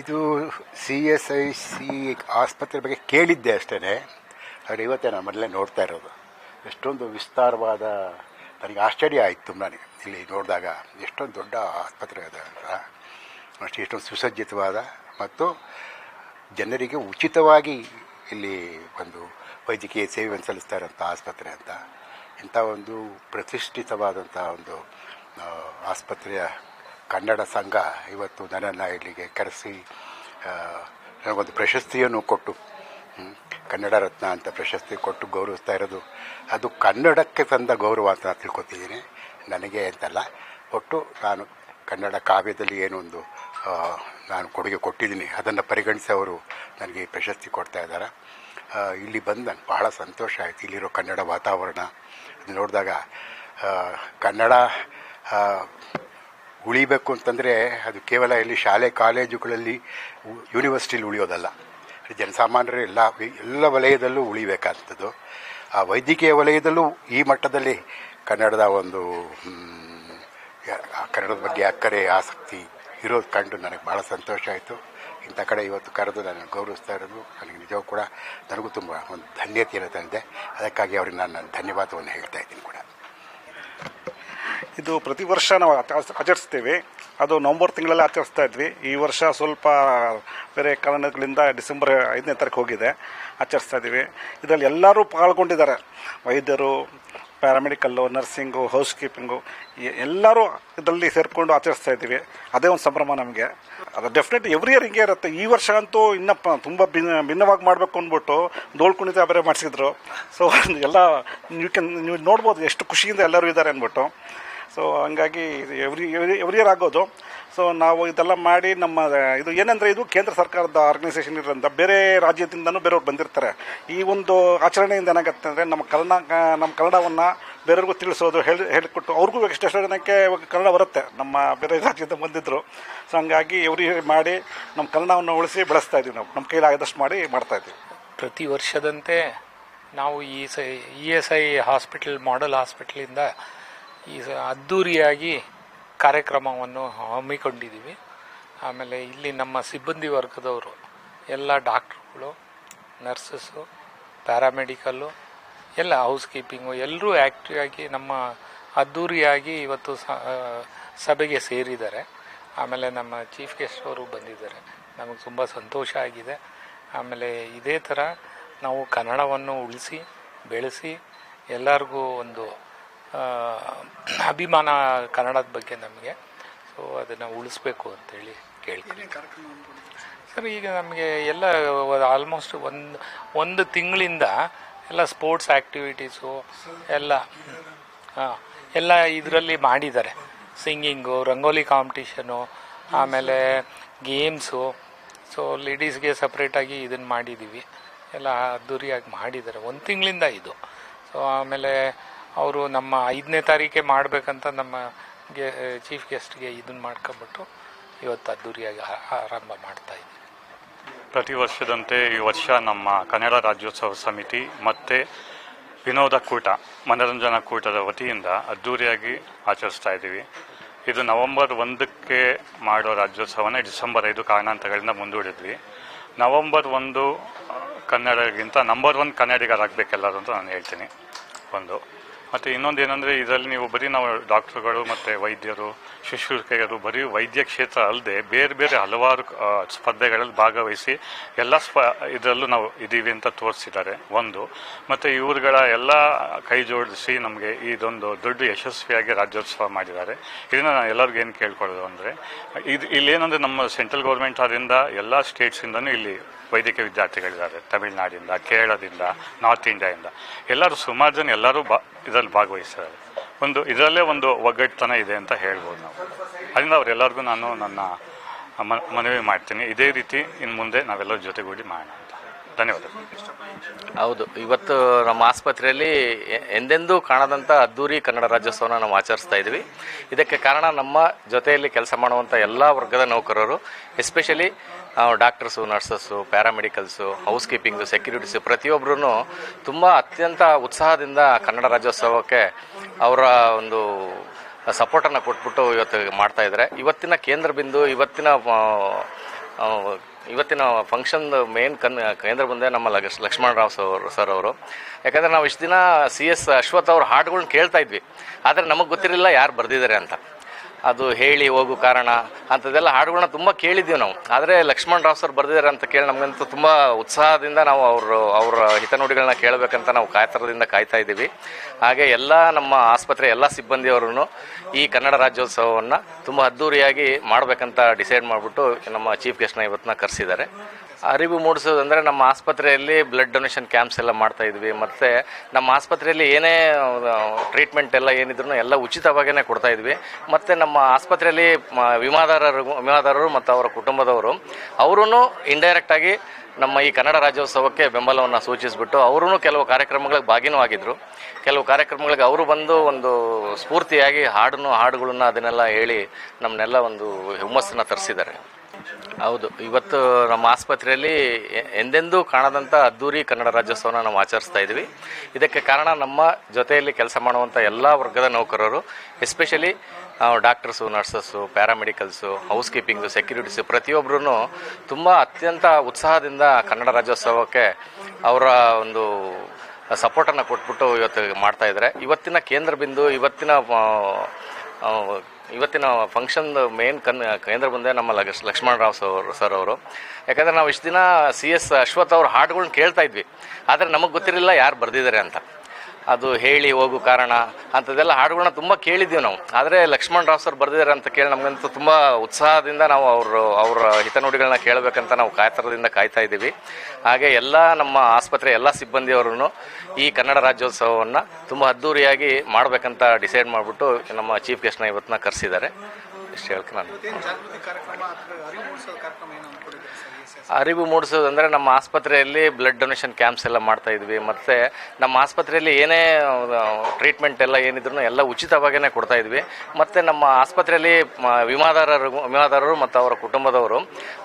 ಇದು C S I, C ಆಸ್ಪತ್ರೆ ಬಗ್ಗೆ ಕೇಳಿದ್ದೆ ಅಷ್ಟೇ ಆದರೆ ಇವತ್ತೇ ನಾನು ಮೊದಲೇ ನೋಡ್ತಾ ಇರೋದು. ಎಷ್ಟೊಂದು ವಿಸ್ತಾರವಾದ, ನನಗೆ ಆಶ್ಚರ್ಯ ಆಯಿತು ನನಗೆ ಇಲ್ಲಿ ನೋಡಿದಾಗ ಎಷ್ಟೊಂದು ದೊಡ್ಡ ಆಸ್ಪತ್ರೆ ಅಂತ. ಅಷ್ಟು ಎಷ್ಟೊಂದು ಸುಸಜ್ಜಿತವಾದ ಮತ್ತು ಜನರಿಗೆ ಉಚಿತವಾಗಿ ಇಲ್ಲಿ ಒಂದು ವೈದ್ಯಕೀಯ ಸೇವೆಯನ್ನು ಸಲ್ಲಿಸ್ತಾ ಇರೋಂಥ ಆಸ್ಪತ್ರೆ ಅಂತ. ಇಂಥ ಒಂದು ಪ್ರತಿಷ್ಠಿತವಾದಂಥ ಒಂದು ಆಸ್ಪತ್ರೆಯ ಕನ್ನಡ ಸಂಘ ಇವತ್ತು ನನ್ನನ್ನು ಇಲ್ಲಿಗೆ ಕರೆಸಿ ನನಗೊಂದು ಪ್ರಶಸ್ತಿಯನ್ನು ಕೊಟ್ಟು ಕನ್ನಡ ರತ್ನ ಅಂತ ಪ್ರಶಸ್ತಿ ಕೊಟ್ಟು ಗೌರವಿಸ್ತಾ ಇರೋದು. ಅದು ಕನ್ನಡಕ್ಕೆ ತಂದ ಗೌರವ ಅಂತ ನಾನು ತಿಳ್ಕೊತಿದ್ದೀನಿ. ನನಗೆ ಅಂತಲ್ಲ, ಒಟ್ಟು ನಾನು ಕನ್ನಡ ಕಾವ್ಯದಲ್ಲಿ ಏನೊಂದು ನಾನು ಕೊಡುಗೆ ಕೊಟ್ಟಿದ್ದೀನಿ. ಅದನ್ನು ಪರಿಗಣಿಸಿ ಅವರು ನನಗೆ ಪ್ರಶಸ್ತಿ ಕೊಡ್ತಾ ಇದ್ದಾರೆ. ಇಲ್ಲಿ ಬಂದು ನನಗೆ ಬಹಳ ಸಂತೋಷ ಆಯಿತು. ಇಲ್ಲಿರೋ ಕನ್ನಡ ವಾತಾವರಣ. ನೋಡಿದಾಗ ಕನ್ನಡ ಉಳಿಬೇಕು ಅಂತಂದರೆ ಅದು ಕೇವಲ ಇಲ್ಲಿ ಶಾಲೆ, ಕಾಲೇಜುಗಳಲ್ಲಿ ಯೂನಿವರ್ಸಿಟಿಲಿ ಉಳಿಯೋದಲ್ಲ. ಜನಸಾಮಾನ್ಯರು ಎಲ್ಲ ಎಲ್ಲ ವಲಯದಲ್ಲೂ ಉಳಿಬೇಕಾದಂಥದ್ದು ಆ ವೈದ್ಯಕೀಯ ವಲಯದಲ್ಲೂ ಈ ಮಟ್ಟದಲ್ಲಿ ಕನ್ನಡದ ಒಂದು ಕನ್ನಡದ ಬಗ್ಗೆ ಅಕ್ಕರೆ, ಆಸಕ್ತಿ ಇರೋದು ಕಂಡು ನನಗೆ ಭಾಳ ಸಂತೋಷ ಆಯಿತು. ಇಂಥ ಕಡೆ ಇವತ್ತು ಕರೆದು ನಾನು ಗೌರವಿಸ್ತಾ ಇರೋದು, ನನಗೆ ನಿಜವೂ ಕೂಡ ನನಗೂ ತುಂಬ ಒಂದು ಧನ್ಯತೆ ತಂದಿದೆ ಅದಕ್ಕಾಗಿ ಅವ್ರಿಗೆ ನಾನು ಧನ್ಯವಾದವನ್ನು ಹೇಳ್ತಾ ಇದ್ದೀನಿ ಕೂಡ. ಇದು ಪ್ರತಿ ವರ್ಷ ನಾವು ಆಚರಿಸ್ತೇವೆ. ಅದು ನವಂಬರ್ ತಿಂಗಳಲ್ಲಿ ಆಚರಿಸ್ತಾ ಇದ್ವಿ. ಈ ವರ್ಷ ಸ್ವಲ್ಪ ಬೇರೆ ಕಾರಣಗಳಿಂದ ಡಿಸೆಂಬರ್ ಐದನೇ ತಾರೀಕು ಹೋಗಿದೆ. ಆಚರಿಸ್ತಾ ಇದ್ದೀವಿ. ಇದರಲ್ಲಿ ಎಲ್ಲರೂ ಪಾಲ್ಗೊಂಡಿದ್ದಾರೆ. ವೈದ್ಯರು ಪ್ಯಾರಾಮೆಡಿಕಲ್ಲು ನರ್ಸಿಂಗು ಹೌಸ್ ಕೀಪಿಂಗು ಎಲ್ಲರೂ ಇದರಲ್ಲಿ ಸೇರಿಕೊಂಡು ಆಚರಿಸ್ತಾ ಇದ್ದೀವಿ. ಅದೇ ಒಂದು ಸಂಭ್ರಮ ನಮಗೆ. ಅದು ಡೆಫಿನೆಟ್ ಎವ್ರಿ ಇಯರ್ ಹಿಂಗೆ ಇರುತ್ತೆ. ಈ ವರ್ಷ ಅಂತೂ ಇನ್ನಪ್ಪ ತುಂಬ ಭಿನ್ನ, ಭಿನ್ನವಾಗಿ ಮಾಡಬೇಕು ಅಂದ್ಬಿಟ್ಟು ಡೋಲ್ ಕುಣಿತ ಬೇರೆ ಮಾಡಿಸಿದ್ರು. ಸೊ ಎಲ್ಲ ನೀವು ಕ್ಯಾನ್ ನೀವು ನೋಡ್ಬೋದು ಎಷ್ಟು ಖುಷಿಯಿಂದ ಎಲ್ಲರೂ ಇದ್ದಾರೆ ಅಂದ್ಬಿಟ್ಟು. ಸೊ ಹಂಗಾಗಿ ಎವ್ರಿ ಎವ್ರಿ ಇಯರ್ ಆಗೋದು. ಸೊ ನಾವು ಇದೆಲ್ಲ ಮಾಡಿ ನಮ್ಮ, ಇದು ಏನಂದರೆ ಇದು ಕೇಂದ್ರ ಸರ್ಕಾರದ ಆರ್ಗನೈಸೇಷನ್ ಇರೋದ್ರಿಂದ ಬೇರೆ ರಾಜ್ಯದಿಂದನೂ ಬೇರೆಯವ್ರು ಬಂದಿರ್ತಾರೆ. ಈ ಒಂದು ಆಚರಣೆಯಿಂದ ಏನಾಗುತ್ತೆ ಅಂದರೆ ನಮ್ಮ ಕನ್ನಡ ನಮ್ಮ ಕನ್ನಡವನ್ನು ಬೇರೆಯವ್ರಿಗೂ ತಿಳಿಸೋದು, ಹೇಳಿ, ಹೇಳಿಕೊಟ್ಟು ಅವ್ರಿಗೂ ಎಷ್ಟೆಷ್ಟೋ ಜನಕ್ಕೆ ಕನ್ನಡ ಬರುತ್ತೆ. ನಮ್ಮ ಬೇರೆ ರಾಜ್ಯದಿಂದ ಬಂದಿದ್ದರು ಸೊ ಹಂಗಾಗಿ ಎವ್ರಿ ಮಾಡಿ ನಮ್ಮ ಕನ್ನಡವನ್ನು ಉಳಿಸಿ ಬೆಳೆಸ್ತಾ ಇದ್ದೀವಿ ನಾವು. ನಮ್ಮ ಕೈಲಾಗದಷ್ಟು ಮಾಡಿ ಮಾಡ್ತಾ ಇದ್ದೀವಿ ಪ್ರತಿ ವರ್ಷದಂತೆ ನಾವು ಈ ಸ E S I hospital, model ಹಾಸ್ಪಿಟ್ಲಿಂದ ಈ ಅದ್ದೂರಿಯಾಗಿ ಕಾರ್ಯಕ್ರಮವನ್ನು ಹಮ್ಮಿಕೊಂಡಿದ್ದೀವಿ. ಆಮೇಲೆ ಇಲ್ಲಿ ನಮ್ಮ ಸಿಬ್ಬಂದಿ ವರ್ಗದವರು, ಎಲ್ಲ ಡಾಕ್ಟ್ರುಗಳು, ನರ್ಸಸ್ಸು, ಪ್ಯಾರಾಮೆಡಿಕಲ್ಲು, ಎಲ್ಲ ಹೌಸ್ ಕೀಪಿಂಗು ಎಲ್ಲರೂ ಆ್ಯಕ್ಟಿವ್ ಆಗಿ ನಮ್ಮ ಅದ್ಧೂರಿಯಾಗಿ ಇವತ್ತು ಸಭೆಗೆ ಸೇರಿದ್ದಾರೆ. ಆಮೇಲೆ ನಮ್ಮ ಚೀಫ್ ಗೆಸ್ಟ್ ಅವರು ಬಂದಿದ್ದಾರೆ. ನಮಗೆ ತುಂಬ ಸಂತೋಷ ಆಗಿದೆ. ಆಮೇಲೆ ಇದೇ ಥರ ನಾವು ಕನ್ನಡವನ್ನು ಉಳಿಸಿ, ಬೆಳೆಸಿ ಎಲ್ಲರಿಗೂ ಒಂದು ಅಭಿಮಾನ ಕನ್ನಡದ ಬಗ್ಗೆ ನಮಗೆ. ಸೊ ಅದನ್ನು ಉಳಿಸ್ಬೇಕು ಅಂತೇಳಿ ಕೇಳ್ತೀನಿ. ಸರ್ ಈಗ ನಮಗೆ ಎಲ್ಲ ಆಲ್ಮೋಸ್ಟ್ ಒಂದು ಒಂದು ತಿಂಗಳಿಂದ ಎಲ್ಲ ಸ್ಪೋರ್ಟ್ಸ್ ಆ್ಯಕ್ಟಿವಿಟೀಸು ಎಲ್ಲ ಹಾಂ ಎಲ್ಲ ಇದರಲ್ಲಿ ಮಾಡಿದ್ದಾರೆ. ಸಿಂಗಿಂಗು ರಂಗೋಲಿ ಕಾಂಪಿಟೇಷನು ಆಮೇಲೆ ಗೇಮ್ಸು ಸೊ ಲೇಡೀಸ್ಗೆ ಸಪ್ರೇಟಾಗಿ ಇದನ್ನು ಮಾಡಿದ್ದೀವಿ ಎಲ್ಲ ಅದ್ದೂರಿಯಾಗಿ ಮಾಡಿದ್ದಾರೆ. ಒಂದು ತಿಂಗಳಿಂದ ಇದು. ಸೊ ಆಮೇಲೆ ಅವರು ನಮ್ಮ ಐದನೇ ತಾರೀಕೆ ಮಾಡಬೇಕಂತ ನಮ್ಮ ಗೆ ಚೀಫ್ ಗೆಸ್ಟ್ಗೆ ಇದನ್ನು ಮಾಡ್ಕೊಂಬಿಟ್ಟು ಇವತ್ತು ಅದ್ದೂರಿಯಾಗಿ ಆರಂಭ ಮಾಡ್ತಾ ಇದ್ದೀವಿ ಪ್ರತಿ ವರ್ಷದಂತೆ ಈ ವರ್ಷ ನಮ್ಮ ಕನ್ನಡ ರಾಜ್ಯೋತ್ಸವ ಸಮಿತಿ ಮತ್ತು ವಿನೋದ ಕೂಟ, ಮನೋರಂಜನಾ ಕೂಟದ ವತಿಯಿಂದ ಅದ್ಧೂರಿಯಾಗಿ ಆಚರಿಸ್ತಾ ಇದ್ದೀವಿ. ಇದು ನವೆಂಬರ್ ಒಂದಕ್ಕೆ ಮಾಡೋ ರಾಜ್ಯೋತ್ಸವನ ಡಿಸೆಂಬರ್ ಐದು ಕಾರಣಾಂತಗಳಿಂದ ಮುಂದೂಡಿದ್ವಿ. ನವೆಂಬರ್ ಒಂದು ಕನ್ನಡಗಿಂತ ನಂಬರ್ ಒನ್ ಕನ್ನಡಿಗರಾಗಬೇಕೆಲ್ಲರೂ ಅಂತ ನಾನು ಹೇಳ್ತೀನಿ. ಒಂದು. ಮತ್ತು ಇನ್ನೊಂದು ಏನಂದರೆ ಇದರಲ್ಲಿ ನೀವು ಬರೀ ನಾವು ಡಾಕ್ಟ್ರುಗಳು ಮತ್ತು ವೈದ್ಯರು ಶುಶ್ರೂಷಕಿಯರು ಬರೀ ವೈದ್ಯ ಕ್ಷೇತ್ರ ಅಲ್ಲದೆ ಬೇರೆ ಬೇರೆ ಹಲವಾರು ಸ್ಪರ್ಧೆಗಳಲ್ಲಿ ಭಾಗವಹಿಸಿ ಎಲ್ಲ ಸ್ಪ, ಇದರಲ್ಲೂ ನಾವು ಇದ್ದೀವಿ ಅಂತ ತೋರಿಸಿದ್ದಾರೆ. ಒಂದು, ಮತ್ತು ಇವರುಗಳ ಎಲ್ಲ ಕೈ ಜೋಡಿಸಿ ನಮಗೆ ಇದೊಂದು ದೊಡ್ಡ ಯಶಸ್ವಿಯಾಗಿ ರಾಜ್ಯೋತ್ಸವ ಮಾಡಿದ್ದಾರೆ. ಇದನ್ನು ನಾನು ಎಲ್ಲರಿಗೂ ಏನು ಕೇಳ್ಕೊಳ್ಳೋದು ಅಂದರೆ, ಇದು ಇಲ್ಲೇನಂದರೆ ನಮ್ಮ ಸೆಂಟ್ರಲ್ ಗೌರ್ಮೆಂಟ್ ಅದರಿಂದ ಎಲ್ಲ ಸ್ಟೇಟ್ಸಿಂದನೂ ಇಲ್ಲಿ ವೈದ್ಯಕೀಯ ವಿದ್ಯಾರ್ಥಿಗಳಿದ್ದಾರೆ. ತಮಿಳುನಾಡಿಂದ, ಕೇರಳದಿಂದ, ನಾರ್ತ್ ಇಂಡಿಯಾದಿಂದ ಎಲ್ಲರೂ ಸುಮಾರು ಜನ ಎಲ್ಲರೂ ಬಾ, ಇದರಲ್ಲಿ ಭಾಗವಹಿಸ್ತಾರೆ ಒಂದು ಇದರಲ್ಲೇ ಒಂದು ಒಗ್ಗಟ್ಟತನ ಇದೆ ಅಂತ ಹೇಳ್ಬೋದು ನಾವು. ಅದರಿಂದ ಅವರೆಲ್ಲರಿಗೂ ನಾನು ನನ್ನ ಮನವಿ ಮಾಡ್ತೀನಿ. ಇದೇ ರೀತಿ ಇನ್ನು ಮುಂದೆ ನಾವೆಲ್ಲರ ಜೊತೆಗೂಡಿ ಮಾಡೋಣ ಅಂತ. ಧನ್ಯವಾದಗಳು. ಹೌದು. ಇವತ್ತು ನಮ್ಮ ಆಸ್ಪತ್ರೆಯಲ್ಲಿ ಎಂದೆಂದೂ ಕಾಣದಂಥ ಅದ್ದೂರಿ ಕನ್ನಡ ರಾಜ್ಯೋತ್ಸವನ ನಾವು ಆಚರಿಸ್ತಾ ಇದ್ದೀವಿ. ಇದಕ್ಕೆ ಕಾರಣ ನಮ್ಮ ಜೊತೆಯಲ್ಲಿ ಕೆಲಸ ಮಾಡುವಂಥ ಎಲ್ಲ ವರ್ಗದ ನೌಕರರು, especially doctors, nurses, paramedicals housekeeping securities ಪ್ರತಿಯೊಬ್ಬರೂ ತುಂಬ ಅತ್ಯಂತ ಉತ್ಸಾಹದಿಂದ ಕನ್ನಡ ರಾಜ್ಯೋತ್ಸವಕ್ಕೆ ಅವರ ಒಂದು ಸಪೋರ್ಟನ್ನು ಕೊಟ್ಬಿಟ್ಟು ಇವತ್ತು ಮಾಡ್ತಾ ಇದ್ದಾರೆ. ಇವತ್ತಿನ ಕೇಂದ್ರ ಬಿಂದು, ಇವತ್ತಿನ ಇವತ್ತಿನ ಫಂಕ್ಷನ್ ಮೇನ್ ಕನ್, ಕೇಂದ್ರ ಬಂದೆ ನಮ್ಮ ಲಕ್ಷ್ಮಣ ಲಕ್ಷ್ಮಣರಾವ್ ಸರ್ ಸರ್ ಅವರು. ಯಾಕಂದರೆ ನಾವು ಇಷ್ಟು ದಿನ ಸಿ ಎಸ್ ಅಶ್ವಥ್ ಅವ್ರ ಹಾಡುಗಳ್ನ ಕೇಳ್ತಾ ಇದ್ವಿ. ಆದರೆ ನಮಗೆ ಗೊತ್ತಿರಲಿಲ್ಲ ಯಾರು ಬರೆದಿದ್ದಾರೆ ಅಂತ. ಅದು ಹೇಳಿ ಹೋಗು ಕಾರಣ ಅಂಥದ್ದೆಲ್ಲ ಹಾಡುಗಳನ್ನ ತುಂಬ ಕೇಳಿದ್ದೀವಿ ನಾವು. ಆದರೆ ಲಕ್ಷ್ಮಣ್ ರಾವ್ ಸರ್ ಬರೆದಿದ್ದಾರೆ ಅಂತ ಕೇಳಿ ನಮಗಂತೂ ತುಂಬ ಉತ್ಸಾಹದಿಂದ ನಾವು ಅವರು, ಅವರ ಹಿತನುಡಿಗಳನ್ನ ಕೇಳಬೇಕಂತ ನಾವು ಕಾಯ್ತರದಿಂದ ಕಾಯ್ತಾ ಇದ್ದೀವಿ. ಹಾಗೆ ಎಲ್ಲ ನಮ್ಮ ಆಸ್ಪತ್ರೆ, ಎಲ್ಲ ಸಿಬ್ಬಂದಿಯವರು ಈ ಕನ್ನಡ ರಾಜ್ಯೋತ್ಸವವನ್ನು ತುಂಬ ಅದ್ಧೂರಿಯಾಗಿ ಮಾಡಬೇಕಂತ ಡಿಸೈಡ್ ಮಾಡಿಬಿಟ್ಟು ನಮ್ಮ ಚೀಫ್ ಗೆಸ್ಟ್ನ ಇವತ್ತನ್ನ ಕರೆಸಿದ್ದಾರೆ. ಅರಿವು ಮೂಡಿಸೋದಂದರೆ ನಮ್ಮ ಆಸ್ಪತ್ರೆಯಲ್ಲಿ ಬ್ಲಡ್ ಡೊನೇಷನ್ ಕ್ಯಾಂಪ್ಸ್ ಎಲ್ಲ ಮಾಡ್ತಾ ಇದ್ವಿ. ಮತ್ತು ನಮ್ಮ ಆಸ್ಪತ್ರೆಯಲ್ಲಿ ಏನೇ ಟ್ರೀಟ್ಮೆಂಟ್ ಎಲ್ಲ ಏನಿದ್ರು ಎಲ್ಲ ಉಚಿತವಾಗಿಯೇ ಕೊಡ್ತಾ ಇದ್ವಿ. ಮತ್ತು ನಮ್ಮ ಆಸ್ಪತ್ರೆಯಲ್ಲಿ ವಿಮಾದಾರರು ವಿಮಾದಾರರು ಮತ್ತು ಅವರ ಕುಟುಂಬದವರು ಅವರೂ ಇಂಡೈರೆಕ್ಟಾಗಿ ನಮ್ಮ ಈ ಕನ್ನಡ ರಾಜ್ಯೋತ್ಸವಕ್ಕೆ ಬೆಂಬಲವನ್ನು ಸೂಚಿಸಿಬಿಟ್ಟು ಅವರೂ ಕೆಲವು ಕಾರ್ಯಕ್ರಮಗಳಿಗೆ ಭಾಗಿನೂ ಆಗಿದ್ದರು ಕೆಲವು ಕಾರ್ಯಕ್ರಮಗಳಿಗೆ ಅವರು ಬಂದು ಒಂದು ಸ್ಫೂರ್ತಿಯಾಗಿ ಹಾಡನ್ನು, ಹಾಡುಗಳನ್ನು ಅದನ್ನೆಲ್ಲ ಹೇಳಿ ನಮ್ಮನ್ನೆಲ್ಲ ಒಂದು ಹುಮ್ಮಸ್ಸನ್ನು ತರಿಸಿದ್ದಾರೆ. ಹೌದು. ಇವತ್ತು ನಮ್ಮ ಆಸ್ಪತ್ರೆಯಲ್ಲಿ ಎಂದೆಂದೂ ಕಾಣದಂಥ ಅದ್ದೂರಿ ಕನ್ನಡ ರಾಜ್ಯೋತ್ಸವನ ನಾವು ಆಚರಿಸ್ತಾ ಇದ್ದೀವಿ ಇದಕ್ಕೆ ಕಾರಣ ನಮ್ಮ ಜೊತೆಯಲ್ಲಿ ಕೆಲಸ ಮಾಡುವಂಥ ಎಲ್ಲ ವರ್ಗದ ನೌಕರರು, especially doctors, nurses, paramedicals housekeeping securities ಪ್ರತಿಯೊಬ್ಬರೂ ತುಂಬ ಅತ್ಯಂತ ಉತ್ಸಾಹದಿಂದ ಕನ್ನಡ ರಾಜ್ಯೋತ್ಸವಕ್ಕೆ ಅವರ ಒಂದು ಸಪೋರ್ಟನ್ನು ಕೊಟ್ಬಿಟ್ಟು ಇವತ್ತು ಮಾಡ್ತಾ ಇದ್ದಾರೆ. ಇವತ್ತಿನ ಕೇಂದ್ರ ಬಿಂದು, ಇವತ್ತಿನ ಇವತ್ತಿನ ಫಂಕ್ಷನ್ ಮೇನ್ ಕನ್ ಕೇಂದ್ರ ಬಂದೆ ನಮ್ಮ ಲಕ್ಷ ಲಕ್ಷ್ಮಣರಾವ್ ಸರ್ ಸರ್ ಅವರು. ಯಾಕಂದರೆ ನಾವು ಇಷ್ಟು ದಿನ ಸಿ ಎಸ್ ಅಶ್ವಥ್ ಅವ್ರ ಹಾಡುಗಳ್ನ ಕೇಳ್ತಾ ಇದ್ವಿ. ಆದರೆ ನಮಗೆ ಗೊತ್ತಿರಲಿಲ್ಲ ಯಾರು ಬರೆದಿದ್ದಾರೆ ಅಂತ. ಅದು ಹೇಳಿ ಹೋಗು ಕಾರಣ ಅಂಥದ್ದೆಲ್ಲ ಹಾಡುಗಳನ್ನ ತುಂಬ ಕೇಳಿದ್ದೀವಿ ನಾವು. ಆದರೆ ಲಕ್ಷ್ಮಣ್ ರಾವ್ ಸರ್ ಬರೆದಿದ್ದಾರೆ ಅಂತ ಕೇಳಿ ನಮಗಂತೂ ತುಂಬ ಉತ್ಸಾಹದಿಂದ ನಾವು ಅವರು, ಅವರ ಹಿತನುಡಿಗಳನ್ನ ಕೇಳಬೇಕಂತ ನಾವು ಕಾಯ್ತರದಿಂದ ಕಾಯ್ತಾ ಇದ್ದೀವಿ. ಹಾಗೆ ಎಲ್ಲ ನಮ್ಮ ಆಸ್ಪತ್ರೆ, ಎಲ್ಲ ಸಿಬ್ಬಂದಿಯವರು ಈ ಕನ್ನಡ ರಾಜ್ಯೋತ್ಸವವನ್ನು ತುಂಬ ಅದ್ಧೂರಿಯಾಗಿ ಮಾಡಬೇಕಂತ ಡಿಸೈಡ್ ಮಾಡಿಬಿಟ್ಟು ನಮ್ಮ ಚೀಫ್ ಗೆಸ್ಟ್ನ ಇವತ್ತನ್ನ ಕರೆಸಿದ್ದಾರೆ. ಇಷ್ಟು ಹೇಳ್ತೀನಿ ನಾನು. ಅರಿವು ಮೂಡಿಸೋದಂದರೆ ನಮ್ಮ ಆಸ್ಪತ್ರೆಯಲ್ಲಿ ಬ್ಲಡ್ ಡೊನೇಷನ್ ಕ್ಯಾಂಪ್ಸ್ ಎಲ್ಲ ಮಾಡ್ತಾ ಇದ್ವಿ. ಮತ್ತು ನಮ್ಮ ಆಸ್ಪತ್ರೆಯಲ್ಲಿ ಏನೇ ಟ್ರೀಟ್ಮೆಂಟ್ ಎಲ್ಲ ಏನಿದ್ರು ಎಲ್ಲ ಉಚಿತವಾಗಿಯೇ ಕೊಡ್ತಾ ಇದ್ವಿ. ಮತ್ತು ನಮ್ಮ ಆಸ್ಪತ್ರೆಯಲ್ಲಿ ವಿಮಾದಾರರು ವಿಮಾದಾರರು ಮತ್ತು ಅವರ ಕುಟುಂಬದವರು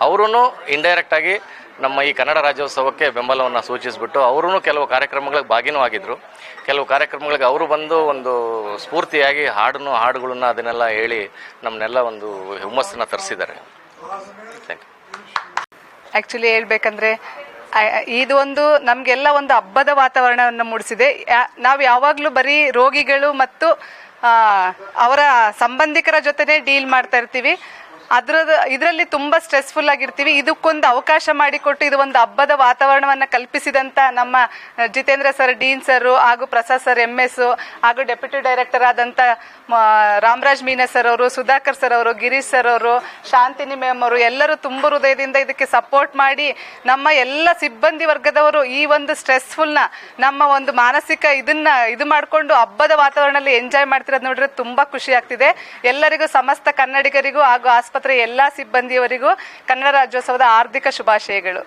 ಅವರೂ ಇಂಡೈರೆಕ್ಟಾಗಿ ನಮ್ಮ ಈ ಕನ್ನಡ ರಾಜ್ಯೋತ್ಸವಕ್ಕೆ ಬೆಂಬಲವನ್ನು ಸೂಚಿಸಿಬಿಟ್ಟು ಅವರೂ ಕೆಲವು ಕಾರ್ಯಕ್ರಮಗಳಿಗೆ ಭಾಗಿನೂ ಆಗಿದ್ದರು ಕೆಲವು ಕಾರ್ಯಕ್ರಮಗಳಿಗೆ ಅವರು ಬಂದು ಒಂದು ಸ್ಫೂರ್ತಿಯಾಗಿ ಹಾಡನ್ನು, ಹಾಡುಗಳನ್ನು ಅದನ್ನೆಲ್ಲ ಹೇಳಿ ನಮ್ಮನ್ನೆಲ್ಲ ಒಂದು ಹುಮ್ಮಸ್ಸನ್ನು ತರಿಸಿದ್ದಾರೆ. ಥ್ಯಾಂಕ್ ಯು ಆ್ಯಕ್ಚುಲಿ ಹೇಳ್ಬೇಕಂದ್ರೆ ಇದು ಒಂದು ನಮಗೆಲ್ಲ ಒಂದು ಹಬ್ಬದ ವಾತಾವರಣವನ್ನು ಮೂಡಿಸಿದೆ. ನಾವು ಯಾವಾಗಲೂ ಬರೀ ರೋಗಿಗಳು ಮತ್ತು ಅವರ ಸಂಬಂಧಿಕರ ಜೊತೆನೇ ಡೀಲ್ ಮಾಡ್ತಾ ಇರ್ತೀವಿ. ಅದ್ರದ್ದು ಇದರಲ್ಲಿ ತುಂಬ ಸ್ಟ್ರೆಸ್ಫುಲ್ ಆಗಿರ್ತೀವಿ. ಇದಕ್ಕೊಂದು ಅವಕಾಶ ಮಾಡಿಕೊಟ್ಟು ಇದು ಒಂದು ಹಬ್ಬದ ವಾತಾವರಣವನ್ನು ಕಲ್ಪಿಸಿದಂಥ ನಮ್ಮ ಜಿತೇಂದ್ರ ಸರ್ ಡೀನ್ ಸರ್ ಹಾಗೂ ಪ್ರಸಾದ್ ಸರ್ ಎಂ ಎಸ್ ಹಾಗೂ ಡೆಪ್ಯೂಟಿ ಡೈರೆಕ್ಟರ್ ಆದಂಥ ರಾಮರಾಜ್ ಮೀನಾ ಸರ್ ಅವರು, ಸುಧಾಕರ್ ಸರ್ ಅವರು, ಗಿರೀಶ್ ಸರ್ ಅವರು, ಶಾಂತಿನಿ ಮ್ಯಾಮ್ ಅವರು ಎಲ್ಲರೂ ತುಂಬ ಹೃದಯದಿಂದ ಇದಕ್ಕೆ ಸಪೋರ್ಟ್ ಮಾಡಿ ನಮ್ಮ ಎಲ್ಲ ಸಿಬ್ಬಂದಿ ವರ್ಗದವರು ಈ ಒಂದು ಸ್ಟ್ರೆಸ್ಫುಲ್ನ ನಮ್ಮ ಒಂದು ಮಾನಸಿಕ ಇದನ್ನ ಇದು ಮಾಡಿಕೊಂಡು ಹಬ್ಬದ ವಾತಾವರಣದಲ್ಲಿ ಎಂಜಾಯ್ ಮಾಡ್ತಿರೋದು ನೋಡಿದ್ರೆ ತುಂಬಾ ಖುಷಿ ಆಗ್ತಿದೆ. ಎಲ್ಲರಿಗೂ ಸಮಸ್ತ ಕನ್ನಡಿಗರಿಗೂ ಹಾಗೂ ಆಸ್ಪತ್ರೆ ಎಲ್ಲ ಸಿಬ್ಬಂದಿಯವರಿಗೂ ಕನ್ನಡ ರಾಜ್ಯೋತ್ಸವದ ಹಾರ್ದಿಕ ಶುಭಾಶಯಗಳು.